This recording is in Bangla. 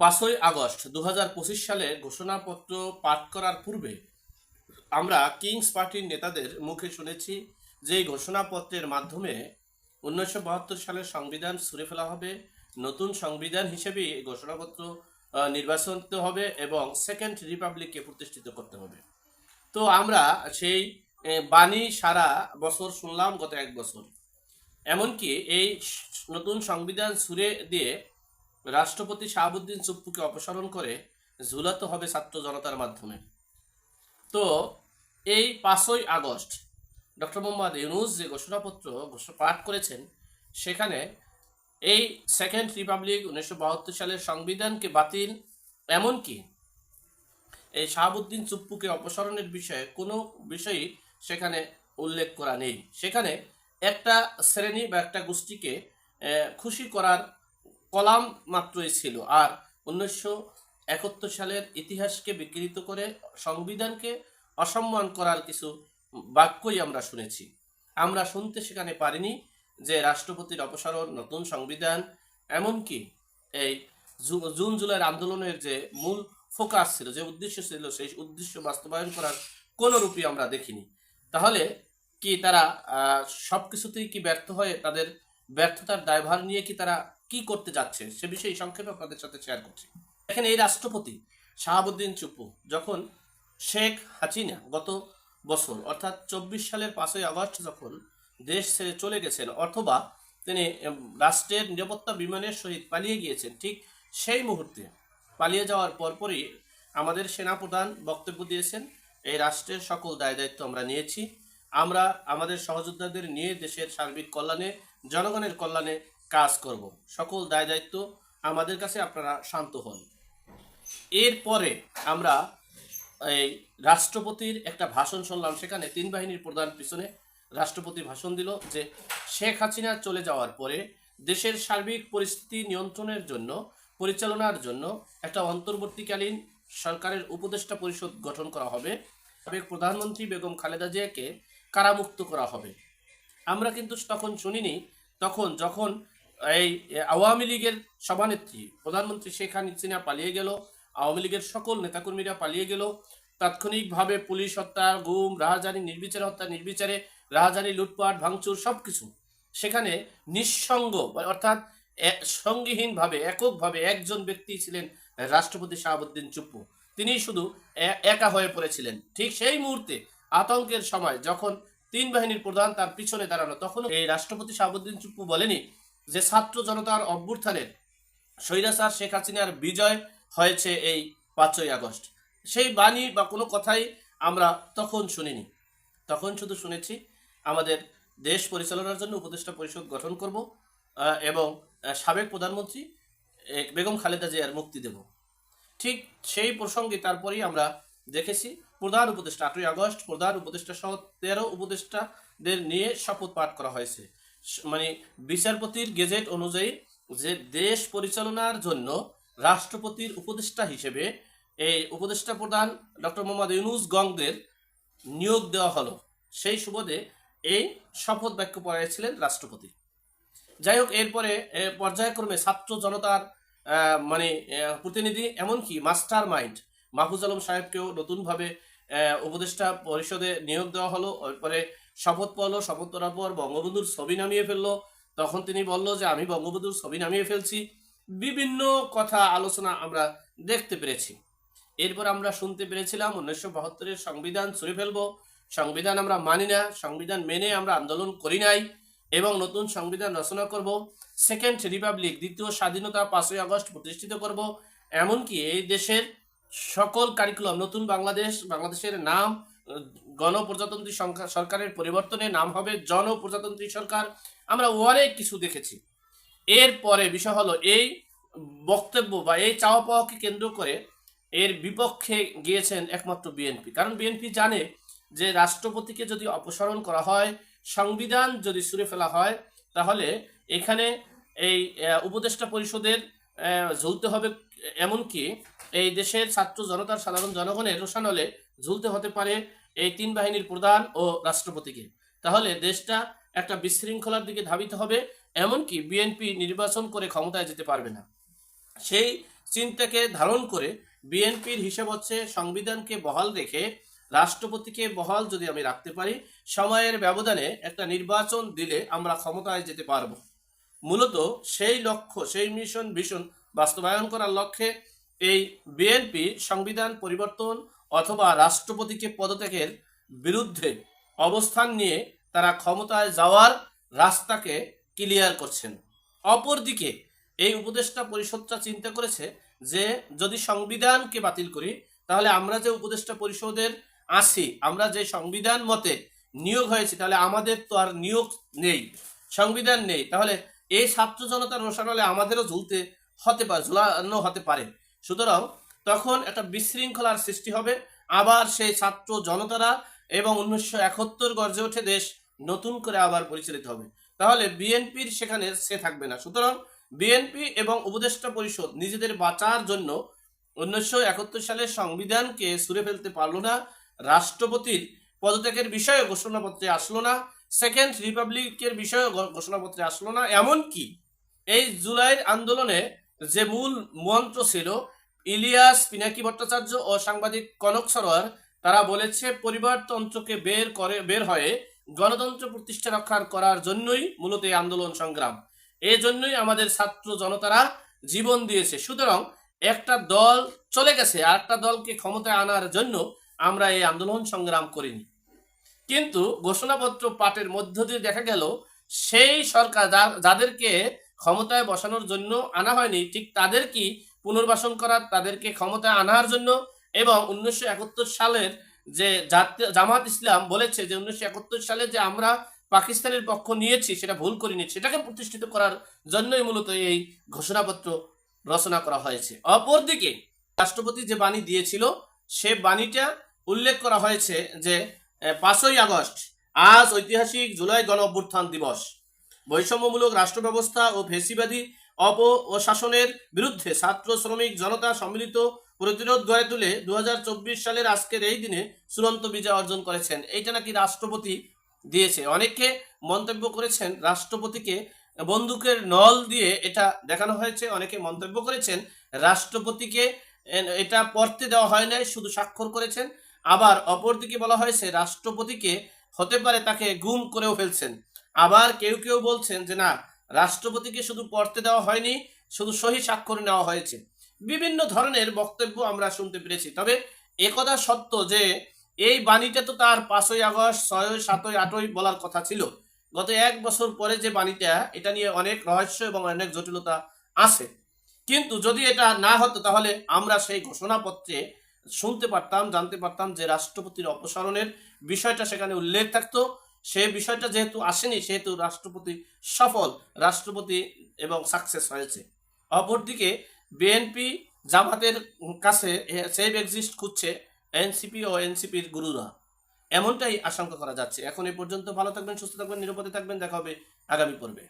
পাঁচই আগস্ট দু হাজার পঁচিশ সালে ঘোষণাপত্র পাঠ করার পূর্বে আমরা কিংস পার্টির নেতাদের মুখে শুনেছি যে এই ঘোষণাপত্রের মাধ্যমে উনিশশো বাহাত্তর সালের সংবিধান ছুঁড়ে ফেলা হবে, নতুন সংবিধান হিসেবে এই ঘোষণাপত্র করতে হবে এবং সেকেন্ড রিপাবলিককে প্রতিষ্ঠিত করতে হবে। তো আমরা সেই বাণী সারা বছর শুনলাম গত এক বছর। এমনকি এই নতুন সংবিধান ছুঁড়ে দিয়ে রাষ্ট্রপতি শাহাবুদ্দিন চুপ্পুকে অপসারণ করে ঝুলাতে হবে ছাত্র জনতার মাধ্যমে। তো, এই পাঁচই আগস্ট ডক্টর মোহাম্মদ ইউনুস যে ঘোষণাপত্র ঘোষ- পাঠ করেছেন, সেখানে এই সেকেন্ড রিপাবলিক উনিশশো বাহাত্তর সালের সংবিধানকে বাতিল, এমনকি এই শাহাবুদ্দিন চুপ্পুকে অপসারণের বিষয়ে কোনো বিষয়ই সেখানে উল্লেখ করা নেই। সেখানে একটা শ্রেণি বা একটা গোষ্ঠীকে খুশি করার কলাম মাত্রই ছিল। আর উনিশশো একাত্তর সালের ইতিহাসকে বিকৃত করে সংবিধানকে অসম্মান করার কিছু বাক্যই আমরা শুনেছি। আমরা শুনতে সেখানে পারিনি যে রাষ্ট্রপতির অপসারণ, নতুন সংবিধান, এমনকি এই জুন, জুলাইয়ের আন্দোলনের যে মূল ফোকাস ছিল, যে উদ্দেশ্য ছিল, সেই উদ্দেশ্য বাস্তবায়ন করার কোনো রূপই আমরা দেখিনি। তাহলে কি তারা সব কিছুতেই কি ব্যর্থ হয়ে? তাদের ব্যর্থতার দায়ভার নিয়ে কি তারা কি করতে যাচ্ছে সে বিষয়ে সংক্ষেপে আপনাদের সাথে শেয়ার করছি। দেখেন এই রাষ্ট্রপতি শাহাবুদ্দিন চুপ্পু যখন শেখ হাসিনা গত বছর, অর্থাৎ চব্বিশ সালের পাঁচই আগস্ট যখন দেশ ছেড়ে চলে গেছেন অথবা তিনি রাষ্ট্রের নিরাপত্তা বিমানের সহিত পালিয়ে গিয়েছেন, ঠিক সেই মুহূর্তে পালিয়ে যাওয়ার পরপরই আমাদের সেনাপ্রধান বক্তব্য দিয়েছেন, এই রাষ্ট্রের সকল দায় দায়িত্ব আমরা নিয়েছি, আমরা আমাদের সহযোদ্ধাদের নিয়ে দেশের সার্বিক কল্যাণে, জনগণের কল্যাণে কাজ করব। সকল দায় দায়িত্ব আমাদের কাছে আপনারা শান্ত হন। এরপরে আমরা এই রাষ্ট্রপতির একটা ভাষণ শুনলাম। সেখানে তিন বাহিনীর প্রধান পিছনে রাষ্ট্রপতি ভাষণ দিল যে, শেখ হাসিনা চলে যাওয়ার পরে দেশের সার্বিক পরিস্থিতি নিয়ন্ত্রণের জন্য, পরিচালনার জন্য একটা অন্তর্বর্তীকালীন সরকারের উপদেষ্টা পরিষদ গঠন করা হবে। সাবেক প্রধানমন্ত্রী বেগম খালেদা জিয়াকে কারামুক্ত করা হবে। আমরা কিন্তু তখন শুনিনি। তখন যখন এই আওয়ামী লীগের সভানেত্রী, প্রধানমন্ত্রী শেখ হাসিনা পালিয়ে গেল, আওয়ামী লীগের সকল নেতাকর্মীরা পালিয়ে গেল। তাৎক্ষণিকভাবে পুলিশ হত্যা, গুম, রাহাজানি, নির্বিচারে হত্যা, নির্বিচারে রাহাজানি, লুটপাট, ভাঙচুর সব কিছু সেখানে নিঃসঙ্গ অর্থাৎ সঙ্গীহীনভাবে, এককভাবে একজন ব্যক্তি ছিলেন রাষ্ট্রপতি শাহাবুদ্দিন চুপ্পু। তিনি শুধু একা হয়ে পড়েছিলেন। ঠিক সেই মুহূর্তে আতঙ্কের সময় যখন তিন বাহিনীর প্রধান তার পিছনে দাঁড়ানো তখন এই রাষ্ট্রপতি শাহাবুদ্দিন চুপ্পু বলেনি যে ছাত্র জনতার অভ্যুত্থানের স্বৈরাচার শেখ হাসিনার বিজয় হয়েছে এই পাঁচই আগস্ট। সেই বাণী বা কোনো কথাই আমরা তখন শুনিনি। তখন শুধু শুনেছি, আমাদের দেশ পরিচালনার জন্য উপদেষ্টা পরিষদ গঠন করব এবং সাবেক প্রধানমন্ত্রী বেগম খালেদা জিয়ার মুক্তি দেব। ঠিক সেই প্রসঙ্গে তারপরেই আমরা দেখেছি, প্রধান উপদেষ্টা আটই আগস্ট, প্রধান উপদেষ্টা সহ তেরো উপদেষ্টাদের নিয়ে শপথ পাঠ করা হয়েছে। মানে বিচারপতির গেজেট অনুযায়ী যে দেশ পরিচালনার জন্য রাষ্ট্রপতির উপদেষ্টা হিসেবে এই উপদেষ্টা প্রধান ডক্টর মোহাম্মদ ইউনুস গংদের নিয়োগ দেওয়া হলো। সেই সুবাদে এই শপথ বাক্য পড়াইছিলেন রাষ্ট্রপতি। যাই হোক, এরপরে পর্যায়ক্রমে ছাত্র জনতার মানে প্রতিনিধি এমনকি মাস্টার মাইন্ড মাহফুজ আলম সাহেবকেও নতুনভাবে উপদেষ্টা পরিষদে নিয়োগ দেওয়া হলো। এরপরে শপথ পড়ল শপথ পড়ার পর বঙ্গবন্ধুর ছবি নামিয়ে ফেলল। তখন তিনি বলল যে, আমি বঙ্গবন্ধুর ছবি নামিয়ে ফেলছি। বিভিন্ন কথা, আলোচনা আমরা দেখতে পেরেছি। এরপর আমরা শুনতে পেরেছিলাম উনিশশো বাহাত্তরের সংবিধান ছুঁড়ে ফেলব। সংবিধান আমরা মানি না, সংবিধান মেনে আমরা আন্দোলন করি নাই এবং নতুন সংবিধান রচনা করব। সেকেন্ড রিপাবলিক, দ্বিতীয় স্বাধীনতা, পাঁচই আগস্ট প্রতিষ্ঠিত করব। এমনকি এই দেশের সকল কারিকুলাম নতুন বাংলাদেশ, বাংলাদেশের নাম গণপ্রজাতন্ত্রী সরকারের পরিবর্তনে নাম হবে জনপ্রজাতন্ত্রী সরকার। আমরা অনেক কিছু দেখেছি। এরপরে বিষয় হলো এই বক্তব্য বা এই চাওয়া পাওয়াকে কেন্দ্র করে এর বিপক্ষে গিয়েছেন একমাত্র বিএনপি। কারণ বিএনপি জানে যে রাষ্ট্রপতিকে যদি অপসারণ করা হয়, সংবিধান যদি সুরে ফেলা হয়, তাহলে এখানে এই উপদেষ্টা পরিষদের ঝুলতে হবে। এমনকি এই দেশের ছাত্র জনতার সাধারণ জনগণের রোশানলে ঝুলতে হতে পারে এই তিন বাহিনীর প্রধান ও রাষ্ট্রপতিকে। তাহলে দেশটা একটা বিশৃঙ্খলার দিকে ধাবিত হবে, এমনকি বিএনপি নির্বাচন করে ক্ষমতায় যেতে পারবে না। সেই চিন্তাকে ধারণ করে বিএনপির হিসাব হচ্ছে সংবিধানকে বহাল রেখে রাষ্ট্রপতিকে বহাল যদি আমি রাখতে পারি, সময়ের ব্যবধানে একটা নির্বাচন দিলে আমরা ক্ষমতায় যেতে পারব। মূলত সেই লক্ষ্য, সেই মিশন ভীষণ বাস্তবায়ন করার লক্ষ্যে এই বিএনপি সংবিধান পরিবর্তন অথবা রাষ্ট্রপতিকে পদত্যাগের বিরুদ্ধে অবস্থান নিয়ে তারা ক্ষমতায় যাওয়ার রাস্তাকে ক্লিয়ার করছেন। অপরদিকে এই উপদেষ্টা পরিষদটা চিন্তা করেছে যে, যদি সংবিধানকে বাতিল করি, তাহলে আমরা যে উপদেষ্টা পরিষদের আছি, আমরা যে সংবিধান মতে নিয়োগ হয়েছি, তাহলে আমাদের তো আর নিয়োগ নেই, সংবিধান নেই। তাহলে এই ছাত্র জনতার রোষানলে আমাদেরও ঝুলতে হতে পারে ঝুলানো হতে পারে। সুতরাং তখন একটা বিশৃঙ্খলার সৃষ্টি হবে। আবার সেই ছাত্র জনতারা এবং উনিশশো একাত্তর গর্জে ওঠে দেশ নতুন করে আবার পরিচালিত হবে। তাহলে বিএনপির সেখানে সে থাকবে না। সুতরাং বিএনপি এবং উপদেষ্টা পরিষদ নিজেদের বাঁচার জন্য উনিশশো একাত্তর সালের সংবিধানকে সুরে ফেলতে পারল না। রাষ্ট্রপতির পদত্যাগের বিষয়ে ঘোষণাপত্রে আসলো না। সেকেন্ড রিপাবলিকের বিষয়ে ঘোষণাপত্রে আসলো না। এমনকি এই জুলাইয়ের আন্দোলনে যে মূল মন্ত্র ছিল ইলিয়াস পিনাকি ভট্টাচার্য ও সাংবাদিক কনক সরোয়ার, তারা বলেছে, পরিবারতন্ত্রকে বের করে, বের হয়ে গণতন্ত্র প্রতিষ্ঠা রক্ষার করার জন্যই মূলত এই আন্দোলন সংগ্রাম। এই জন্যই আমাদের ছাত্র জনতারা জীবন দিয়েছে। সুতরাং একটা দল চলে গেছে, আর একটা দলকে ক্ষমতায় আনার জন্য আমরা এই আন্দোলন সংগ্রাম করিনি। কিন্তু ঘোষণাপত্র পাঠের মধ্য দিয়ে দেখা গেল, সেই সরকার যাদেরকে ক্ষমতায় বসানোর জন্য আনা হয়নি, ঠিক তাদেরকে পুনর্বাসন করার তাদেরকে ক্ষমতায় আনার জন্য এবং উনিশশো একাত্তর সালের যে জামাত ইসলাম বলেছে যে উনিশশো একাত্তর সালে যে আমরা পাকিস্তানের পক্ষ নিয়েছি, সেটা ভুল করিনি, সেটাকে প্রতিষ্ঠিত করার জন্যই মূলত এই ঘোষণাপত্র রচনা করা হয়েছে। অপরদিকে রাষ্ট্রপতি যে বাণী দিয়েছিল, সে বাণীটা উল্লেখ করা হয়েছে যে পাঁচই আগস্ট, আজ ঐতিহাসিক জুলাই গণ অভ্যুত্থান দিবস। বৈষম্যমূলক রাষ্ট্র ব্যবস্থা ও ফেসিবাদী অপ ও শাসনের বিরুদ্ধে ছাত্র, শ্রমিক, জনতা সম্মিলিত প্রতিরোধ গড়ে তুলে দু হাজার চব্বিশ সালের আজকের এই দিনে চূড়ান্ত বিজয় অর্জন করেছেন। এইটা নাকি রাষ্ট্রপতি দিয়েছে। অনেকে মন্তব্য করেছেন, রাষ্ট্রপতিকে বন্দুকের নল দিয়ে এটা দেখানো হয়েছে, অনেকে মন্তব্য করেছেন, রাষ্ট্রপতিকে এটা পড়তে দেওয়া হয় নাই, শুধু স্বাক্ষর করেছেন, আবার অপরদিকে বলা হয়েছে, রাষ্ট্রপতিকে হতে পারে তাকে গুম করেও ফেলছেন। আবার কেউ কেউ বলছেন যে না রাষ্ট্রপতিকে শুধু পড়তে দেওয়া হয়নি, শুধু সহি স্বাক্ষর নেওয়া হয়েছে। বিভিন্ন ধরনের বক্তব্য আমরা শুনতে পেরেছি। তবে একথা সত্য যে, এই বাণীটা তো তার পাঁচই আগস্ট ছয়ই সাতই, আটই বলার কথা ছিল। গত এক বছর পরে যে বাণীটা, এটা নিয়ে অনেক রহস্য এবং অনেক জটিলতা আছে। কিন্তু যদি এটা না হতো, তাহলে আমরা সেই ঘোষণাপত্রে শুনতে পারতাম, জানতে পারতাম যে রাষ্ট্রপতির অপসারণের বিষয়টা সেখানে উল্লেখ থাকতো। সেই বিষয়টা যেহেতু আসেনি, সেহেতু রাষ্ট্রপতি সফল, রাষ্ট্রপতি এবং সাকসেস হয়েছে। অপরদিকে বিএনপি জামাতের কাছে সেভ এক্সিস্ট খুঁজছে এনসিপি ও এনসিপির গুরুরা। এমনটাই আশঙ্কা করা যাচ্ছে। এখন এই পর্যন্ত ভালো থাকবেন, সুস্থ থাকবেন, নিরাপদে থাকবেন। দেখা হবে আগামী পর্বে।